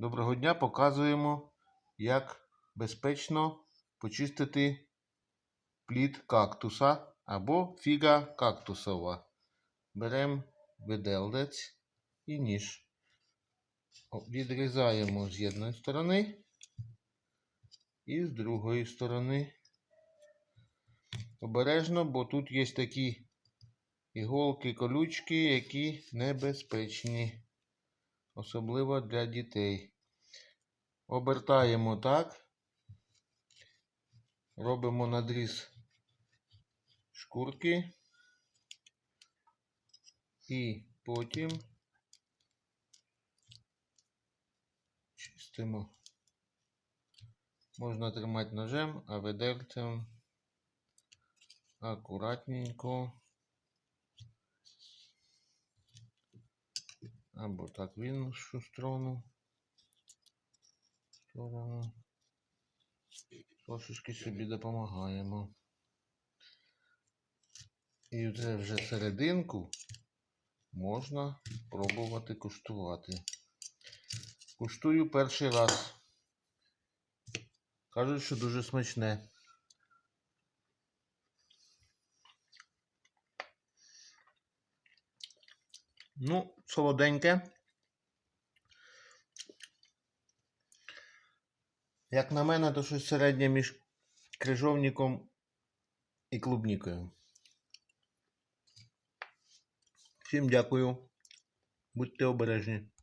Доброго дня! Показуємо, як безпечно почистити плід кактуса або фіга кактусова. Беремо виделець і ніж. Відрізаємо з одної сторони і з другої сторони. Обережно, бо тут є такі іголки, колючки, які небезпечні особливо для дітей. Обертаємо так, робимо надріз шкурки і потім чистимо. Можна тримати ножем, а видельцем акуратненько. Або так в іншу сторону. сторону. Трошечки собі допомагаємо. І вже вже серединку можна пробувати куштувати. Куштую перший раз. Кажуть, що дуже смачне. Ну, солоденьке. Як на мене, то щось середнє між крижовником і клубнікою. Всім дякую. Будьте обережні.